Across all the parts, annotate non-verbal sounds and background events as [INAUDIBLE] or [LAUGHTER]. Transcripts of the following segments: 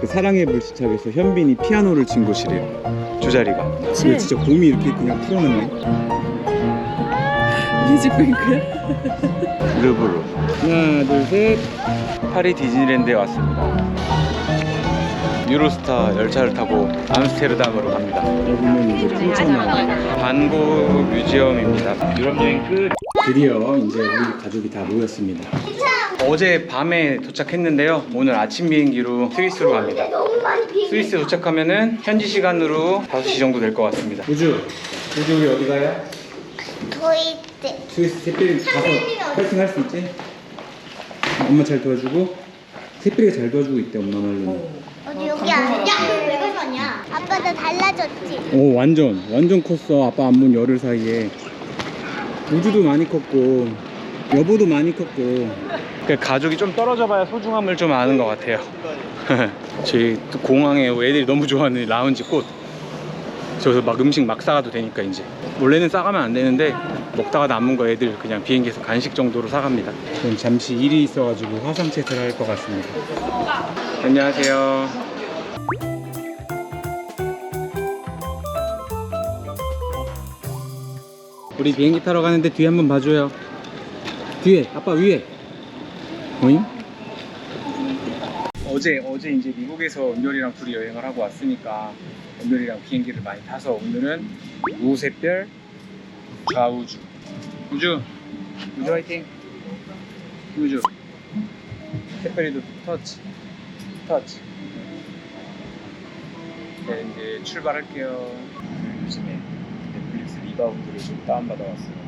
그 사랑의 불시착에서 현빈이 피아노를 친 곳이래요. 저 자리가. 그치? 근데 진짜 곰이 이렇게 그냥 풀어놨네. 뮤직뱅크야? 르브로. 하나, 둘, 셋. 파리 디즈니랜드에 왔습니다. 유로스타 열차를 타고 암스테르담으로 갑니다. 여기는 이제 풍천한 반고 뮤지엄입니다. 유럽 여행 끝. 드디어 이제 우리 가족이 다 모였습니다. 어제 밤에 도착했는데요. 오늘 아침 비행기로 스위스로 갑니다. 스위스 도착하면은 현지 시간으로 5시 정도 될 것 같습니다. 우주, 우주 우리 어디 가요? 도이트 스위스 새별이 가서 파이팅 할 수 있지? 엄마 잘 도와주고 새별이가 잘 도와주고 있대 엄마 말로는. 어디 여기 아니야? 왜 가져왔냐? 아빠 나 달라졌지? 오 완전 완전 컸어 아빠 안본 열흘 사이에 우주도 많이 컸고 여보도 많이 컸고. 그 가족이 좀 떨어져 봐야 소중함을 좀 아는 것 같아요. [LAUGHS] 저희 또 공항에 애들이 너무 좋아하는 라운지 꽃. 저기서 막 음식 막 싸가도 되니까 이제. 원래는 싸가면 안 되는데 먹다가 남은 거 애들 그냥 비행기에서 간식 정도로 사갑니다. 전 잠시 일이 있어가지고 화상채소를 할것 같습니다. 안녕하세요. 우리 비행기 타러 가는데 뒤에 한번 봐줘요. 뒤에, 아빠 위에. 오잉? 어제 어제 이제 미국에서 은별이랑 둘이 여행을 하고 왔으니까 은별이랑 비행기를 많이 타서 오늘은 우새별 좌우주. 우주. 우주 화이팅. 우주. 새별이도 터치. 터치. 네 이제 출발할게요. 요즘에 넷플릭스 리바운드를 좀 다운받아 왔어요.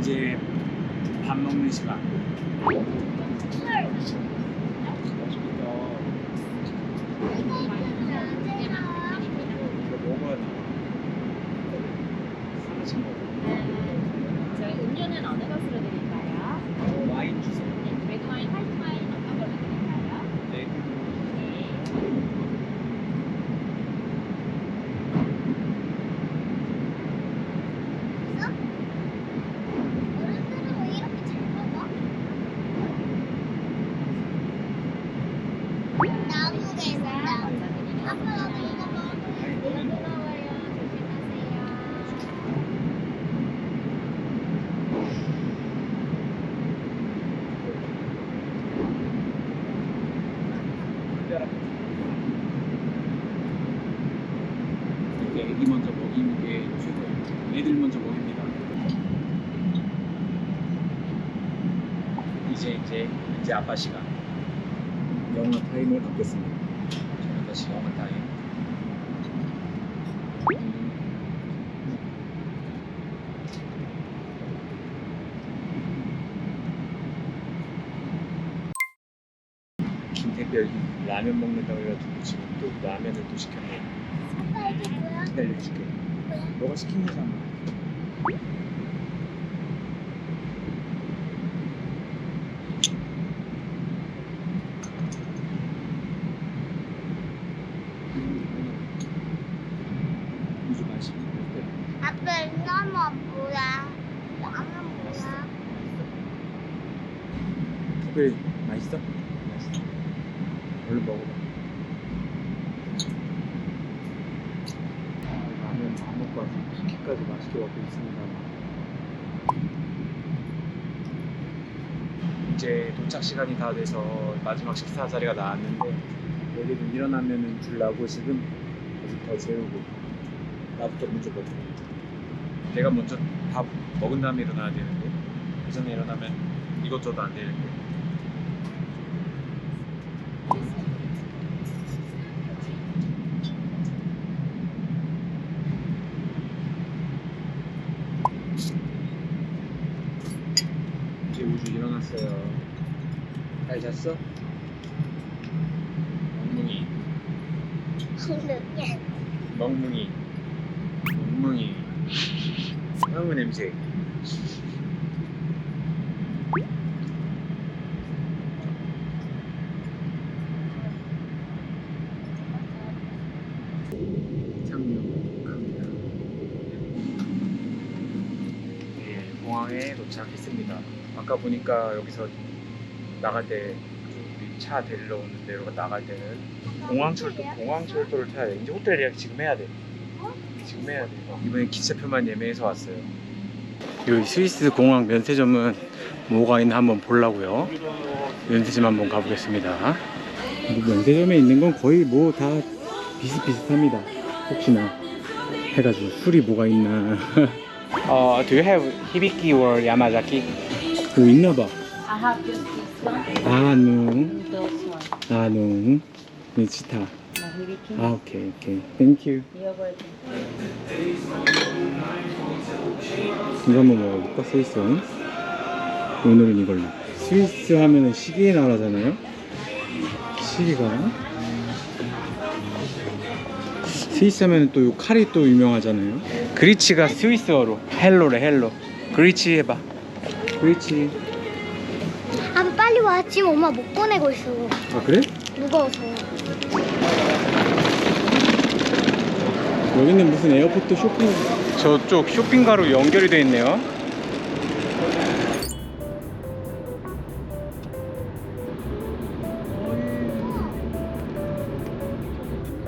이제 밥 먹는 시간. 이거 먹어야 돼. 하나씩 먹어. 저희 음료는 어느 것으로 드릴까요? 어, 와인 주세요. 네, 레드 와인, 화이트 와인 어떤 걸로 드릴까요? 네. 어른들은 왜 이렇게 잘 먹어? 나무겠다 감사드립니다. 아빠가 이거 먹으면 너무 뜨거워요. 조심하세요. 이렇게 애기 먼저 먹이는 게 최고예요. 애들 먼저 먹입니다. 이제 이제 아빠 시간. 영어 타임을 갖겠습니다. 저는 다시 영어 타임. 김태별이 라면 먹는다고 해가지고 지금 또 라면을 또 시켰네. 아빠 이게 뭐야? 기다려줄게. 너가 시킨 거잖아. 우주 맛이 어때? 아빠 이거는 뭐야? 라면 뭐야? 특별히 맛있어? 맛있어. 얼른 먹어봐. 아, 라면 다 먹고 와서 쿠키까지 맛있게 먹고 있습니다. 이제 도착 시간이 다 돼서 마지막 식사 자리가 나왔는데 여기는 일어나면은 줄 나고 지금 아직 더 재우고 나부터 먼저 먹고 내가 먼저 밥 먹은 다음에 일어나야 되는데 그 전에 일어나면 이것저것 안 되는데. 이제 우주 일어났어요. 잘 잤어? 멍뭉이, 멍뭉이, 멍뭉이. 향후 냄새. 창룡 카메라. 공항에 도착했습니다. 아까 보니까 여기서 나갈 때 우리 차 데리러 오는 데로 나갈 때는 공항철도 공항철도를 타야 돼. 이제 호텔 예약 지금 해야 돼. 지금 해야 돼. 이번에 기차표만 예매해서 왔어요. 여기 스위스 공항 면세점은 뭐가 있나 한번 보려고요. 면세점 한번 가보겠습니다. 면세점에 있는 건 거의 뭐 다 비슷비슷합니다. 혹시나 해가지고 술이 뭐가 있나. [LAUGHS] 어, do you have 히비키 or 야마자키? 뭐 있나봐. I have just this one 아누, and those one. 아누, 미치타. 아 오케이 오케이. Thank you. You're welcome. 이거 한번 먹어볼까? 스위스 와인? 오늘은 이걸로. 스위스 하면은 시계의 나라잖아요. 시계가. 스위스 하면은 또요 칼이 또 유명하잖아요. 그리치가 스위스어로 헬로래 헬로. 그리치 해봐. 그리치. 아빠 빨리 와 지금 엄마 못 보내고 있어 아 그래? 무거워서 여기는 무슨 에어포트 쇼핑 저쪽 쇼핑가로 연결이 돼 있네요.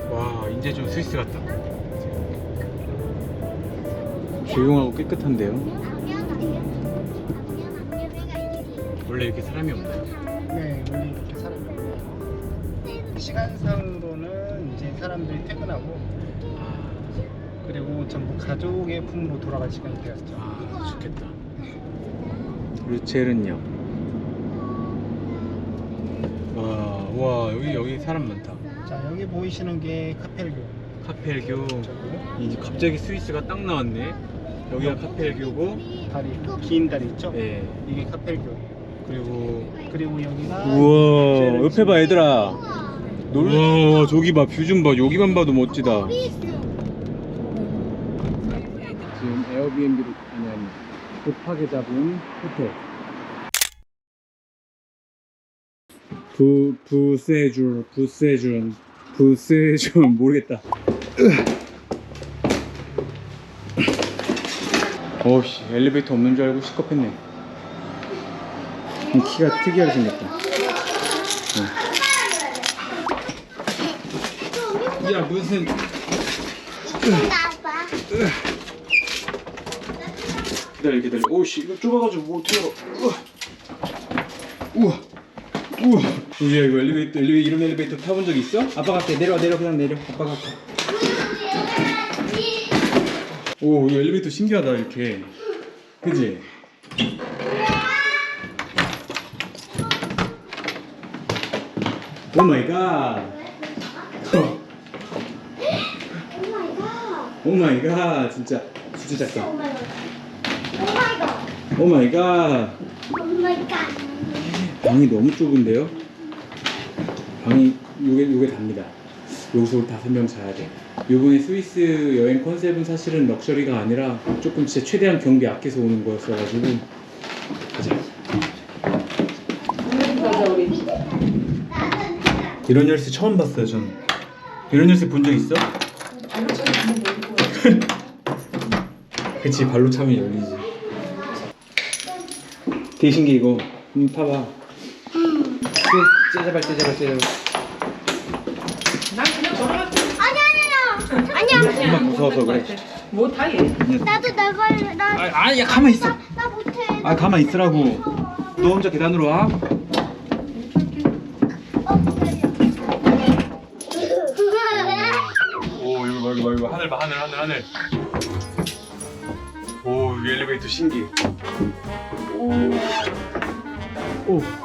와 이제 좀 스위스 같다. 조용하고 깨끗한데요. 원래 이렇게 사람이 없나요? 네, 원래 이렇게 사람이 없고 시간상으로는 이제 사람들이 퇴근하고 그리고 전부 가족의 품으로 돌아갈 시간이 되었죠. 아 좋겠다. 루체른역. 와, 와 여기 여기 사람 많다. 자, 여기 보이시는 게 카펠교. 카펠교. 이제 갑자기 스위스가 딱 나왔네. 여기가 카펠교고, 다리, 긴 다리 있죠? 예. 이게 카펠교. 그리고 그리고 여기가 우와 옆에 봐 얘들아. 우와 저기 봐 뷰 좀 봐. 여기만 봐도 멋지다. 지금 에어비앤비로 아니 아니 급하게 잡은 호텔. 부 부세준 부세준 부세준 [LAUGHS] 모르겠다. 어씨 엘리베이터 없는 줄 알고 시겁했네. 이 키가 특이하게 생겼다. 어. 야 무슨 아빠 기다려 기다려. 오씨 이거 좁아가지고 뭐 어떻게 우와. 우와. 우와. 우리야 이거 엘리베이터 엘리베이터 이런 엘리베이터 타본 적 있어? 아빠 갈게. 내려와 내려 그냥 내려. 아빠 갈게. 오 이거 엘리베이터 신기하다 이렇게. 그지? 오 마이 갓. 오 마이 갓. 진짜 진짜 작다 오마이갓 오 마이 갓 오마이갓 방이 너무 좁은데요? 방이 요게 요게 답니다. 여기서 우리 다섯 명 자야 돼. 요번에 스위스 여행 컨셉은 사실은 럭셔리가 아니라 조금 진짜 최대한 경비 아껴서 오는 거였어가지고 가자. 이런 열쇠 처음 봤어요 전. 이런 열쇠 본 적 있어? [LAUGHS] 그치 발로 차면 열리지. 이거. 음, 타봐. 째제발 째제발 째제발. 아니 아니야 아니야 엄마 무서워서 그래. 나도 내가 할래 나, 아, 아니야 가만 있어. 나 못해 아 가만 있으라고. 너 혼자 계단으로 와. 오 이거 봐 이거 봐 이거 하늘 봐 하늘 하늘 하늘. 오 이 엘리베이터 신기. 오. 오.